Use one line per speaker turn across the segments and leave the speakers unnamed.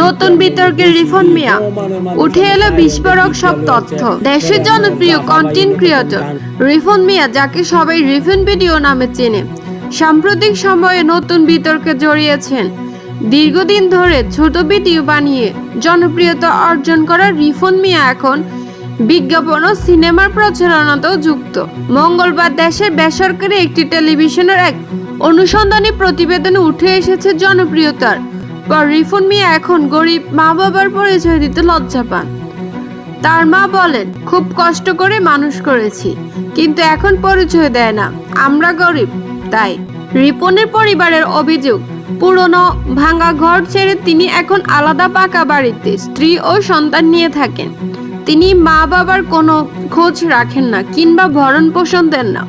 নতুন বিতর্কের রিফন মিয়া। উঠে এলো বিস্ফোরক সব তথ্য। দেশের জনপ্রিয় কন্টেন্ট ক্রিয়েটর রিফন মিয়া, যাকে সবাই রিফন ভিডিও নামে চেনে, সাম্প্রতিক সময়ে নতুন বিতর্কে জড়িয়েছেন। দীর্ঘদিন ধরে ছোট ভিডিও বানিয়ে জনপ্রিয়তা অর্জন করা রিফন মিয়া এখন বিজ্ঞাপন ও সিনেমার প্রচারণাতেও যুক্ত। মঙ্গলবার দেশের বেসরকারি একটি টেলিভিশনের এক অনুসন্ধানী প্রতিবেদনে উঠে এসেছে জনপ্রিয়তার পর রিফন মিয়া এখন গরিব মা বাবার পরিচয় দিতে লজ্জা পান। তার মা বলেন, খুব কষ্ট করে মানুষ করেছি, কিন্তু এখন পরিচয় দেয় না, আমরা গরিব। তাই রিপনের পরিবারের অভিযোগ, পুরনো ভাঙা ঘর ছেড়ে তিনি এখন আলাদা পাকা বাড়িতে স্ত্রী ও সন্তান নিয়ে থাকেন। তিনি মা বাবার কোনো খোঁজ রাখেন না কিংবা ভরণ পোষণ দেন না।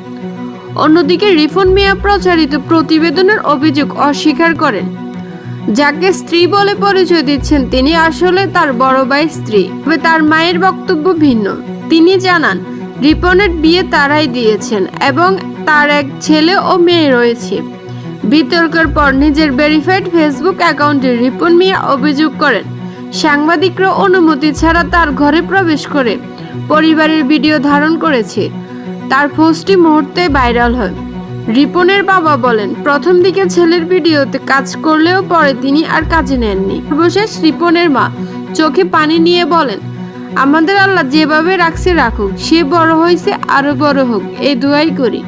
অন্যদিকে রিফন মিয়া প্রচারিত প্রতিবেদনের অভিযোগ অস্বীকার করেন। যাকে স্ত্রী বলে পরিচয় দিচ্ছেন, তিনি আসলে তার বড় ভাই স্ত্রী, তবে তার মায়ের বক্তব্য ভিন্ন। তিনি জানান, রিপনের বিয়ে তারাই দিয়েছেন এবং তার এক ছেলে ও মেয়ে রয়েছে। বিতর্কের পর নিজের ভেরিফাইড ফেসবুক অ্যাকাউন্টে রিপন মিয়া অভিযোগ করেন, সাংবাদিকরা অনুমতি ছাড়া তার ঘরে প্রবেশ করে পরিবারের ভিডিও ধারণ করেছে। তার পোস্টটি মুহূর্তে ভাইরাল হয়। রিপনের বাবা বলেন, প্রথম দিকে ছেলের ভিডিওতে কাজ করলেও পরে তিনি আর কাজে নেননি। সর্বশেষ রিপনের মা চোখে পানি নিয়ে বলেন, আমাদের আল্লাহ যেভাবে রাখছে রাখুক, সে বড় হয়েছে আরও বড় হোক, এই দোয়াই করি।